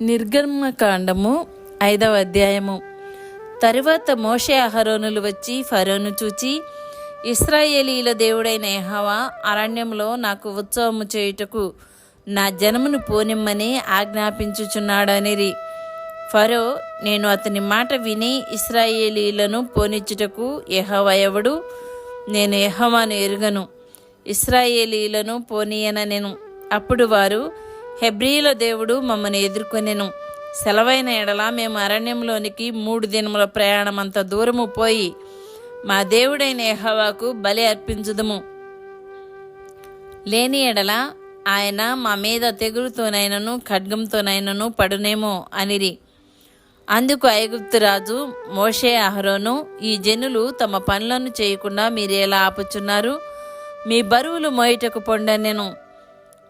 నిర్గమకాండము ఐదవ అధ్యాయము. తరువాత మోషే అహరోనులు వచ్చి ఫరోను చూచి ఇస్రాయేలీల దేవుడైన ఎహవా అరణ్యంలో నాకు ఉత్సవము చేయుటకు నా జనమును పోనిమ్మని ఆజ్ఞాపించుచున్నాడనిరి. ఫరో నేను అతని మాట విని ఇస్రాయేలీలను పోనిచ్చుటకు యెహోవా ఎవడు? నేను ఎహవాను ఎరుగను. ఇస్రాయేలీలను పోనీయన నేను అప్పుడు వారు హెబ్రీల దేవుడు మమ్మల్ని ఎదుర్కొనెను. సెలవైన ఎడల మేము అరణ్యంలోనికి మూడు దినముల ప్రయాణం అంత దూరము పోయి మా దేవుడైన ఎహవాకు బలి అర్పించుదము. లేని ఎడల ఆయన మా మీద తెగులుతోనైనను ఖడ్గంతోనైనను పడునేమో అనిరి. అందుకు ఐగుప్తురాజు మోషే అహరోను ఈ జనులు తమ పనులను చేయకుండా మీరు ఎలా ఆపుచున్నారు? మీ బరువులు మోయటకు పొండనెను.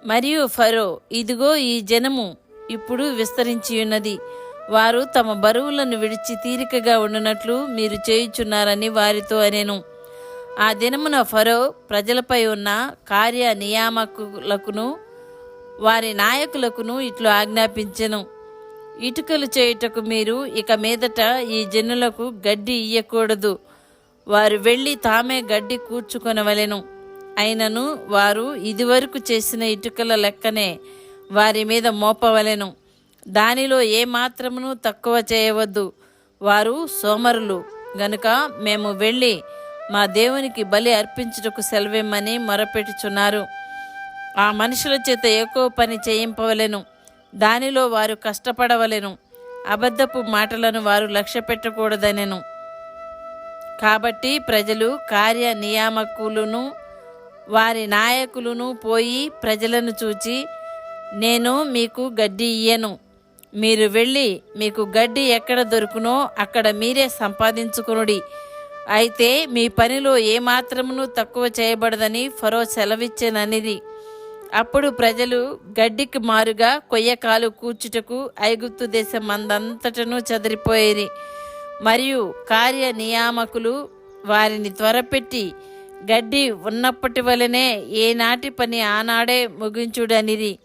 మరియు ఫరో ఇదిగో ఈ జనము ఇప్పుడు విస్తరించి ఉన్నది. వారు తమ బరువులను విడిచి తీరికగా ఉండునట్లు మీరు చేయుచున్నారని వారితో అనేను. ఆ దినమున ఫరో ప్రజలపై ఉన్న కార్య నియామకులకును వారి నాయకులకును ఇట్లు ఆజ్ఞాపించెను. ఇటుకలు చేయుటకు మీరు ఇక మీదట ఈ జనులకు గడ్డి ఇయ్యకూడదు. వారు వెళ్ళి తామే గడ్డి కూర్చుకొనవలెను. అయినను వారు ఇదివరకు చేసిన ఇటుకల లెక్కనే వారి మీద మోపవలెను. దానిలో ఏ మాత్రమును తక్కువ చేయవద్దు. వారు సోమరులు. గనుక మేము వెళ్ళి మా దేవునికి బలి అర్పించుటకు సెలవిమ్మని మొరపెట్టుచున్నారు. ఆ మనుషుల చేత ఎక్కువ పని చేయింపవలెను? దానిలో వారు కష్టపడవలెను. అబద్ధపు మాటలను వారు లక్ష్య పెట్టకూడదనెను కాబట్టి ప్రజలు కార్య నియామకులను వారి నాయకులను పోయి ప్రజలను చూచి నేను మీకు గడ్డి ఇయ్యను. మీరు వెళ్ళి మీకు గడ్డి ఎక్కడ దొరుకునో అక్కడ మీరే సంపాదించుకునుడి. అయితే మీ పనిలో ఏమాత్రమును తక్కువ చేయబడదని ఫరో సెలవిచ్చేననిది. అప్పుడు ప్రజలు గడ్డికి మారుగా కొయ్యకాలు కూర్చుటకు ఐగుప్తు దేశం అందంతటను చెదిరిపోయేది. మరియు కార్య నియామకులు వారిని త్వరపెట్టి గడ్డి ఉన్నప్పటి వలనే ఏనాటి పని ఆనాడే ముగించుడనిది.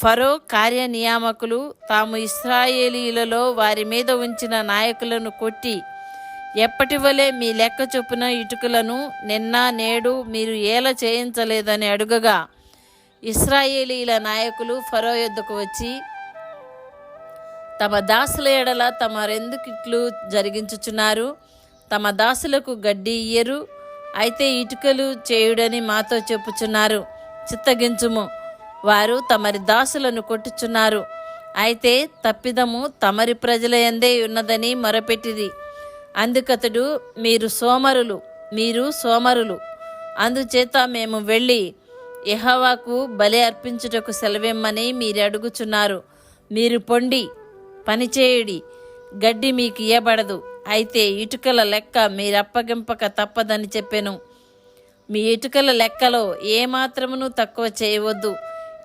ఫరో కార్య నియామకులు తాము ఇస్రాయేలీలలో వారి మీద ఉంచిన నాయకులను కొట్టి ఎప్పటి వలె మీ లెక్క చొప్పున ఇటుకలను నిన్న నేడు మీరు ఏల చేయించలేదని అడుగగా ఇస్రాయేలీల నాయకులు ఫరో యొద్దకు వచ్చి తమ దాసుల ఎడల తమరెందుకిట్లు జరిగించుచున్నారు? తమ దాసులకు గడ్డి ఇయ్యరు అయితే ఇటుకలు చేయుడని మాతో చెప్పుచున్నారు. చిత్తగించుము. వారు తమరి దాసులను కొట్టుచున్నారు. అయితే తప్పిదము తమరి ప్రజల ఎందే ఉన్నదని మొరపెట్టిది. అందుకతడు మీరు సోమరులు మీరు సోమరులు. అందుచేత మేము వెళ్ళి ఎహవాకు బలి అర్పించుటకు సెలవిమ్మని మీరు అడుగుచున్నారు. మీరు పొండి పనిచేయుడి గడ్డి మీకు ఇయ్యబడదు. అయితే ఇటుకల లెక్క మీరప్పగింపక తప్పదని చెప్పెను. మీ ఇటుకల లెక్కలో ఏ తక్కువ చేయవద్దు.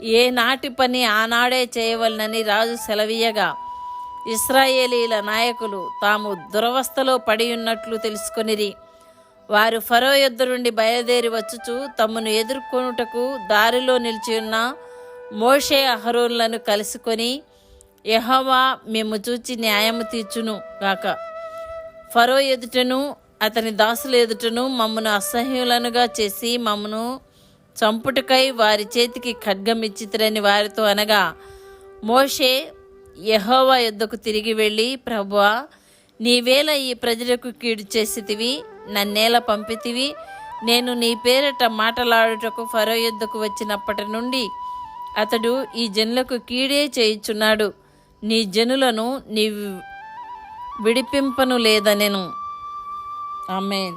ఏ నాటి పని ఆనాడే చేయవలనని రాజు సెలవీయగా. ఇస్రాయేలీల నాయకులు తాము దురవస్థలో పడి ఉన్నట్లు తెలుసుకొనిరి. వారు ఫరో యొద్ద నుండి బయలుదేరి వచ్చుచు తమను ఎదుర్కొనుటకు దారిలో నిలిచి ఉన్న మోషే అహరోన్లను కలుసుకొని యహోవా మేము చూచి న్యాయము తీర్చును గాక. ఫరో ఎదుటను అతని దాసుల ఎదుటను మమ్మను అసహ్యులనుగా చేసి మమ్మను చంపుటకై వారి చేతికి ఖడ్గమిచ్చితురని వారితో అనగా మోషే యహోవా యొద్దకు తిరిగి వెళ్ళి ప్రభువా నీవేళ ఈ ప్రజలకు కీడు చేసితివి నన్నేల పంపితివి. నేను నీ పేరట మాటలాడుటకు ఫరో యుద్ధకు వచ్చినప్పటి నుండి అతడు ఈ జనులకు కీడే చేయుచున్నాడు. నీ జనులను నీ విడిపింపను లేదనెను. ఆమెన్.